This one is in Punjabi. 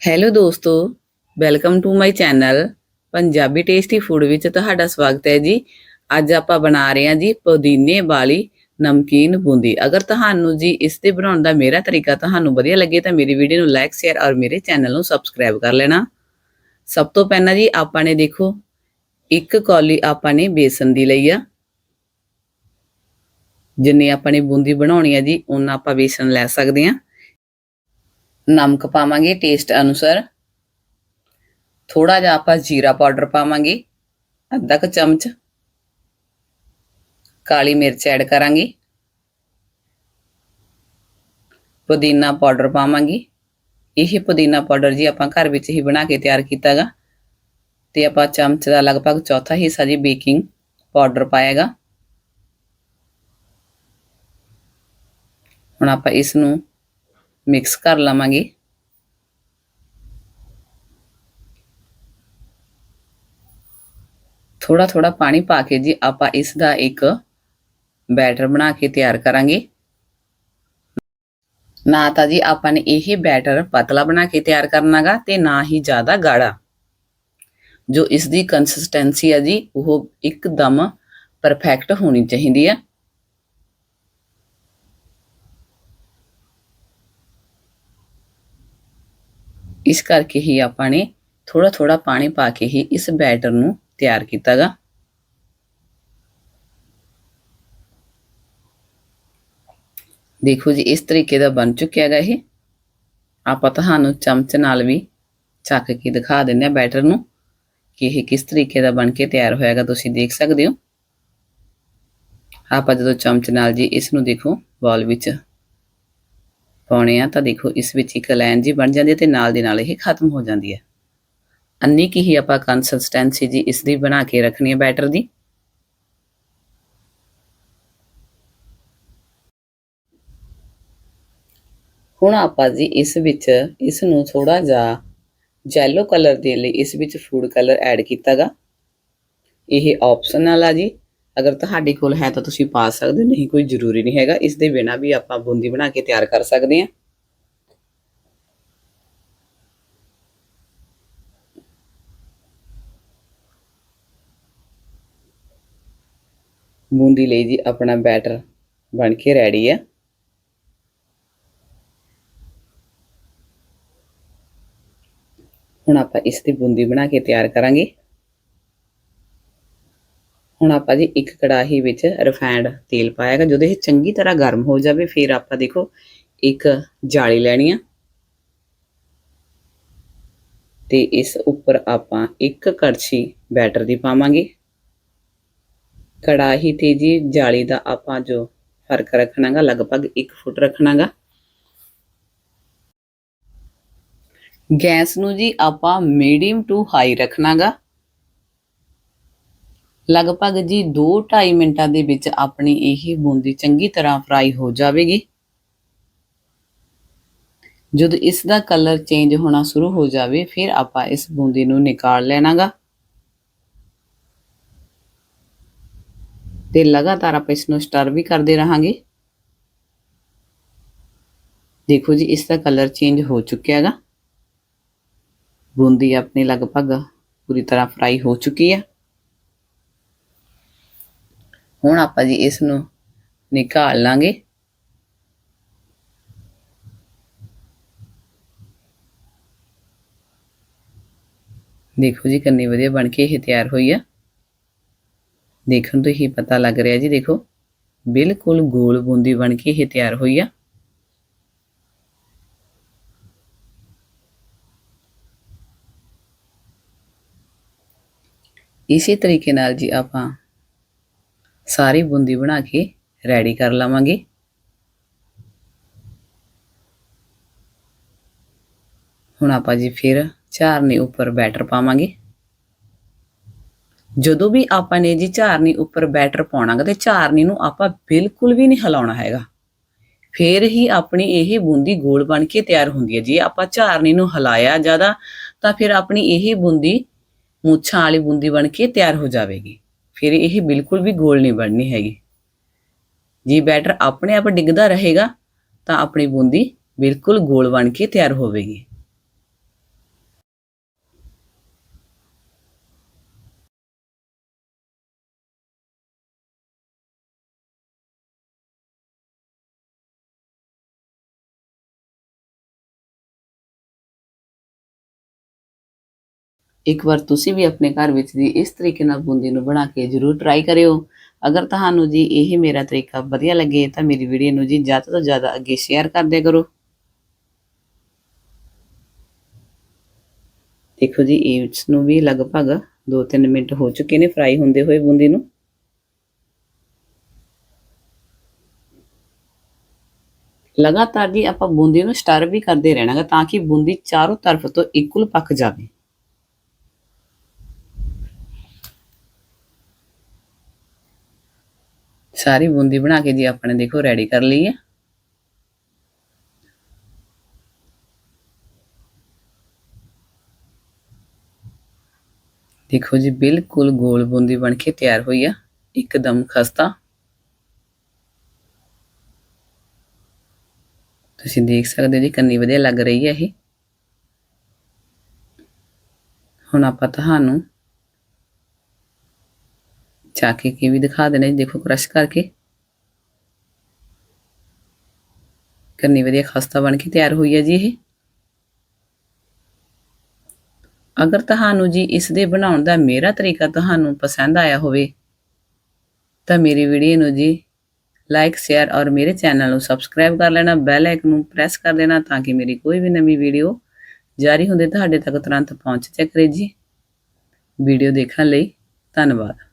ਹੈਲੋ ਦੋਸਤੋ welcome to my channel Punjabi tasty food ਵਿੱਚ ਤੁਹਾਡਾ ਸਵਾਗਤ ਹੈ ਜੀ। ਅੱਜ ਆਪਾਂ ਬਣਾ ਰਹੇ ਹਾਂ ਜੀ ਪੁਦੀਨੇ ਵਾਲੀ ਨਮਕੀਨ ਬੂੰਦੀ। ਅਗਰ ਤੁਹਾਨੂੰ ਜੀ ਇਸ 'ਤੇ ਬਣਾਉਣ ਦਾ ਮੇਰਾ ਤਰੀਕਾ ਤੁਹਾਨੂੰ ਵਧੀਆ ਲੱਗੇ ਤਾਂ ਮੇਰੀ ਵੀਡੀਓ ਨੂੰ ਲਾਈਕ ਸ਼ੇਅਰ ਔਰ ਮੇਰੇ ਚੈਨਲ ਨੂੰ ਸਬਸਕ੍ਰਾਈਬ ਕਰ ਲੈਣਾ। ਸਭ ਤੋਂ ਪਹਿਲਾਂ ਜੀ ਆਪਾਂ ਨੇ ਦੇਖੋ, ਇੱਕ ਕੌਲੀ ਆਪਾਂ ਨੇ ਬੇਸਨ ਦੀ ਲਈ ਆ। ਜਿੰਨੀ ਆਪਾਂ ਨੇ ਬੂੰਦੀ ਬਣਾਉਣੀ ਹੈ ਜੀ ਉਹਨਾਂ ਆਪਾਂ ਬੇਸਨ ਲੈ ਸਕਦੇ ਹਾਂ। ਨਮਕ ਪਾਵਾਂਗੇ ਟੇਸਟ ਅਨੁਸਾਰ ਥੋੜਾ ਜਿਹਾ ਆਪਾਂ ਜੀਰਾ ਪਾਊਡਰ ਪਾਵਾਂਗੇ ਅੱਧਾ ਕੁ ਚਮਚ ਕਾਲੀ ਮਿਰਚ ਐਡ ਕਰਾਂਗੇ ਪੁਦੀਨਾ ਪਾਊਡਰ ਪਾਵਾਂਗੇ ਇਹ ਪੁਦੀਨਾ ਪਾਊਡਰ ਜੀ ਆਪਾਂ ਘਰ ਵਿੱਚ ਹੀ ਬਣਾ ਕੇ ਤਿਆਰ ਕੀਤਾਗਾ ਤੇ ਆਪਾਂ ਚਮਚ ਦਾ ਲਗਭਗ ਚੌਥਾ ਹਿੱਸਾ ਜੀ ਬੇਕਿੰਗ ਪਾਊਡਰ ਪਾਏਗਾ ਹੁਣ ਆਪਾਂ ਇਸ ਨੂੰ ਮਿਕਸ ਕਰ ਲਵਾਂਗੇ ਥੋੜਾ ਥੋੜਾ ਪਾਣੀ ਪਾ ਕੇ ਜੀ ਆਪਾਂ ਇਸ ਦਾ ਇੱਕ ਬੈਟਰ ਬਣਾ ਕੇ ਤਿਆਰ ਕਰਾਂਗੇ ਨਾ ਤਾਂ ਜੀ ਆਪਾਂ ਨੇ ਇਹ ਬੈਟਰ ਪਤਲਾ ਬਣਾ ਕੇ ਤਿਆਰ ਕਰਨਾਗਾ ਤੇ ਨਾ ਹੀ ਜ਼ਿਆਦਾ ਗਾੜਾ ਜੋ ਇਸ ਦੀ ਕੰਸਿਸਟੈਂਸੀ ਹੈ ਜੀ ਉਹ ਇੱਕਦਮ ਪਰਫੈਕਟ ਹੋਣੀ ਚਾਹੀਦੀ ਹੈ ਇਸ ਕਰਕੇ ਹੀ ਆਪਾਂ ਨੇ ਥੋੜਾ ਥੋੜਾ ਪਾਣੀ ਪਾ ਕੇ ਹੀ ਇਸ ਬੈਟਰ ਨੂੰ ਤਿਆਰ ਕੀਤਾਗਾ। ਦੇਖੋ ਜੀ, ਇਸ ਤਰੀਕੇ ਦਾ ਬਣ ਚੁੱਕਿਆ ਹੈਗਾ ਇਹ। ਆਪਾਂ ਤੁਹਾਨੂੰ ਚਮਚ ਨਾਲ ਵੀ ਚੱਕ ਕੇ ਦਿਖਾ ਦਿੰਦੇ ਆ ਬੈਟਰ ਨੂੰ ਕਿ ਇਹ ਕਿਸ ਤਰੀਕੇ ਦਾ ਬਣ ਕੇ ਤਿਆਰ ਹੋਇਆਗਾ, ਤੁਸੀਂ ਦੇਖ ਸਕਦੇ ਹੋ। ਆਪਾਂ ਜਦੋਂ ਚਮਚ ਨਾਲ ਜੀ ਇਸ ਨੂੰ ਦੇਖੋ ਬਾਲ ਵਿੱਚ ਪਾਉਣੇ ਆ, ਤਾਂ ਦੇਖੋ ਇਸ ਵਿੱਚ ਇੱਕ ਲਾਈਨ ਜੀ ਬਣ ਜਾਂਦੀ ਹੈ ਤੇ ਨਾਲ ਦੀ ਨਾਲ ਇਹ ਖਤਮ ਹੋ ਜਾਂਦੀ ਹੈ। ਅੰਨੀ ਕੀ ਹੀ ਆਪਾਂ ਕੰਸਿਸਟੈਂਸੀ ਜੀ ਇਸ ਦੀ ਬਣਾ ਕੇ ਰੱਖਣੀ ਹੈ ਬੈਟਰ ਦੀ। ਹੁਣ ਆਪਾਂ ਜੀ ਇਸ ਵਿੱਚ, ਇਸ ਨੂੰ ਥੋੜਾ ਜਿਹਾ ਜੈਲੋ ਕਲਰ ਦੇ ਲਈ ਇਸ ਵਿੱਚ ਫੂਡ ਕਲਰ ਐਡ ਕੀਤਾਗਾ ਇਹ ਆਪਸ਼ਨਲ ਆ ਜੀ। ਅਗਰ ਤੁਹਾਡੇ ਕੋਲ ਹੈ ਤਾਂ ਤੁਸੀਂ ਪਾ ਸਕਦੇ ਹੋ, ਨਹੀਂ ਕੋਈ ਜ਼ਰੂਰੀ ਨਹੀਂ ਹੈਗਾ। ਇਸ ਦੇ ਬਿਨਾ ਵੀ ਆਪਾਂ ਬੂੰਦੀ ਬਣਾ ਕੇ ਤਿਆਰ ਕਰ ਸਕਦੇ ਹਾਂ। ਬੂੰਦੀ ਲਈ ਜੀ ਆਪਣਾ ਬੈਟਰ ਬਣ ਕੇ ਰੈਡੀ ਹੈ। ਹੁਣ ਆਪਾਂ ਇਸ ਦੀ ਬੂੰਦੀ ਬਣਾ ਕੇ ਤਿਆਰ ਕਰਾਂਗੇ। ਹੁਣ ਆਪਾਂ ਜੀ ਇੱਕ ਕੜਾਹੀ ਵਿੱਚ ਰਿਫਾਈਨਡ ਤੇਲ ਪਾਇਆਗਾ, ਜਦੋਂ ਇਹ ਚੰਗੀ ਤਰ੍ਹਾਂ ਗਰਮ ਹੋ ਜਾਵੇ, ਫਿਰ ਆਪਾਂ ਦੇਖੋ ਇੱਕ ਜਾਲੀ ਲੈਣੀ ਆ। ਤੇ ਇਸ ਉੱਪਰ ਆਪਾਂ ਇੱਕ ਕੜਛੀ ਬੈਟਰ ਦੀ ਪਾਵਾਂਗੇ। ਕੜਾਹੀ ਤੇ ਜੀ ਜਾਲੀ ਦਾ ਆਪਾਂ ਜੋ ਫ਼ਰਕ ਰੱਖਣਾਗਾ, ਲਗਭਗ 1 ਫੁੱਟ ਰੱਖਣਾਗਾ। ਗੈਸ ਨੂੰ ਜੀ ਆਪਾਂ ਮੀਡੀਅਮ ਟੂ ਹਾਈ ਰੱਖਣਾਗਾ। ਲਗਭਗ ਜੀ 2-2.5 ਮਿੰਟਾਂ ਦੇ ਵਿੱਚ ਆਪਣੀ ਇਹ ਬੂੰਦੀ ਚੰਗੀ ਤਰ੍ਹਾਂ ਫਰਾਈ ਹੋ ਜਾਵੇਗੀ। ਜਦੋਂ ਇਸ ਦਾ ਕਲਰ ਚੇਂਜ ਹੋਣਾ ਸ਼ੁਰੂ ਹੋ ਜਾਵੇ, ਫਿਰ ਆਪਾਂ ਇਸ ਬੂੰਦੀ ਨੂੰ ਨਿਕਾਲ ਲੈਣਾਗਾ। ਤੇ ਲਗਾਤਾਰ ਆਪਾਂ ਇਸ ਨੂੰ ਸਟਰ ਵੀ ਕਰਦੇ ਰਹਾਂਗੇ। ਦੇਖੋ ਜੀ, ਇਸ ਦਾ ਕਲਰ ਚੇਂਜ ਹੋ ਚੁੱਕਿਆ ਹੈਗਾ ਬੂੰਦੀ ਆਪਣੀ ਲਗਭਗ ਪੂਰੀ ਤਰ੍ਹਾਂ ਫਰਾਈ ਹੋ ਚੁੱਕੀ ਹੈ ਹੁਣ ਆਪਾਂ ਜੀ ਇਸ ਨੂੰ ਨਿਕਾਲ ਲਾਂਗੇ। ਦੇਖੋ ਜੀ ਕਿੰਨੀ ਵਧੀਆ ਬਣ ਕੇ ਇਹ ਤਿਆਰ ਹੋਈ ਆ। ਦੇਖਣ ਤੋਂ ਹੀ ਪਤਾ ਲੱਗ ਰਿਹਾ ਜੀ, ਦੇਖੋ, ਬਿਲਕੁਲ ਗੋਲ ਬੂੰਦੀ ਬਣ ਕੇ ਇਹ ਤਿਆਰ ਹੋਈ ਆ। ਇਸੇ ਤਰੀਕੇ ਨਾਲ ਜੀ ਆਪਾਂ ਸਾਰੀ ਬੂੰਦੀ ਬਣਾ ਕੇ ਰੈਡੀ ਕਰ ਲਵਾਂਗੇ। ਹੁਣ ਆਪਾਂ ਜੀ ਫਿਰ ਝਾਰਨੀ ਉੱਪਰ ਬੈਟਰ ਪਾਵਾਂਗੇ। ਜਦੋਂ ਵੀ ਆਪਾਂ ਨੇ ਜੀ ਝਾਰਨੀ ਉੱਪਰ ਬੈਟਰ ਪਾਉਣਾਗਾ ਤੇ ਝਾਰਨੀ ਨੂੰ ਆਪਾਂ ਬਿਲਕੁਲ ਵੀ ਨਹੀਂ ਹਿਲਾਉਣਾ ਹੈਗਾ। ਫੇਰ ਹੀ ਆਪਣੀ ਇਹ ਬੂੰਦੀ ਗੋਲ ਬਣ ਕੇ ਤਿਆਰ ਹੁੰਦੀ ਹੈ। ਜੇ ਆਪਾਂ ਝਾਰਨੀ ਨੂੰ ਹਿਲਾਇਆ ਜ਼ਿਆਦਾ ਤਾਂ ਫਿਰ ਆਪਣੀ ਇਹ ਬੂੰਦੀ ਮੁੱਛਾਂ ਵਾਲੀ ਬੂੰਦੀ ਬਣ ਕੇ ਤਿਆਰ ਹੋ ਜਾਵੇਗੀ। ਫਿਰ ਇਹ ਬਿਲਕੁਲ ਵੀ ਗੋਲ ਨਹੀਂ ਬਣਨੀ ਹੈਗੀ। ਜੇ ਬੈਟਰ ਆਪਣੇ ਆਪ ਡਿੱਗਦਾ ਰਹੇਗਾ ਤਾਂ ਆਪਣੀ ਬੂੰਦੀ ਬਿਲਕੁਲ ਗੋਲ ਬਣ ਕੇ ਤਿਆਰ ਹੋਵੇਗੀ। ਇੱਕ ਵਾਰ ਤੁਸੀਂ ਵੀ ਆਪਣੇ ਘਰ ਵਿੱਚ ਦੀ ਇਸ ਤਰੀਕੇ ਨਾਲ ਬੂੰਦੀ ਨੂੰ ਬਣਾ ਕੇ ਜ਼ਰੂਰ ਟਰਾਈ ਕਰਿਓ। ਅਗਰ ਤੁਹਾਨੂੰ ਜੀ ਇਹ ਮੇਰਾ ਤਰੀਕਾ ਵਧੀਆ ਲੱਗੇ ਤਾਂ ਮੇਰੀ ਵੀਡੀਓ ਨੂੰ ਜੀ ਜ਼ਿਆਦਾ ਤੋਂ ਜ਼ਿਆਦਾ ਅੱਗੇ ਸ਼ੇਅਰ ਕਰ ਦਿਆ ਕਰੋ। ਦੇਖੋ ਜੀ ਇਸ ਨੂੰ ਵੀ ਲਗਭਗ 2-3 ਮਿੰਟ ਹੋ ਚੁੱਕੇ ਨੇ ਫਰਾਈ ਹੁੰਦੇ ਹੋਏ ਬੂੰਦੀ ਨੂੰ। ਲਗਾਤਾਰ ਜੀ ਆਪਾਂ ਬੂੰਦੀ ਨੂੰ ਸਟਰ ਵੀ ਕਰਦੇ ਰਹਿਣਾਗਾ ਤਾਂ ਕਿ ਬੂੰਦੀ ਚਾਰੋਂ ਤਰਫ ਤੋਂ ਇਕੁਅਲ ਪੱਕ ਜਾਵੇ। ਸਾਰੀ ਬੂੰਦੀ ਬਣਾ ਕੇ ਜੀ ਆਪਣੇ ਦੇਖੋ ਰੈਡੀ ਕਰ ਲਈ ਹੈ। ਦੇਖੋ ਜੀ, ਬਿਲਕੁਲ ਗੋਲ ਬੂੰਦੀ ਬਣ ਕੇ ਤਿਆਰ ਹੋਈ ਆ। ਇੱਕਦਮ ਖਸਤਾ। ਤੁਸੀਂ ਦੇਖ ਸਕਦੇ ਹੋ ਜੀ, ਕੰਨੀ ਵਧੀਆ ਲੱਗ ਰਹੀ ਹੈ ਇਹ। ਹੁਣ ਆਪਾਂ ਤੁਹਾਨੂੰ ਚਾਕੇ ਕੇ ਵੀ ਦਿਖਾ ਦੇਣਾ ਜੀ, ਦੇਖੋ ਕ੍ਰਸ਼ ਕਰਕੇ। ਕਿੰਨੀ ਵਧੀਆ ਖਸਤਾ ਬਣ ਕੇ ਤਿਆਰ ਹੋਈ ਹੈ ਜੀ ਇਹ। ਅਗਰ ਤੁਹਾਨੂੰ ਜੀ ਇਸ ਦੇ ਬਣਾਉਣ ਦਾ ਮੇਰਾ ਤਰੀਕਾ ਤੁਹਾਨੂੰ ਪਸੰਦ ਆਇਆ ਹੋਵੇ, ਤਾਂ ਮੇਰੀ ਵੀਡੀਓ ਨੂੰ ਜੀ ਲਾਈਕ, ਸ਼ੇਅਰ ਔਰ ਮੇਰੇ ਚੈਨਲ ਨੂੰ ਸਬਸਕ੍ਰਾਈਬ ਕਰ ਲੈਣਾ, ਬੈਲ ਆਈਕਨ ਨੂੰ ਪ੍ਰੈਸ ਕਰ ਦੇਣਾ ਤਾਂ ਕਿ ਮੇਰੀ ਕੋਈ ਵੀ ਨਵੀਂ ਵੀਡੀਓ ਜਾਰੀ ਹੁੰਦੇ ਤੁਹਾਡੇ ਤੱਕ ਤੁਰੰਤ ਪਹੁੰਚ ਜਾਇਆ ਕਰੇ ਜੀ। ਵੀਡੀਓ ਦੇਖਣ ਲਈ ਧੰਨਵਾਦ।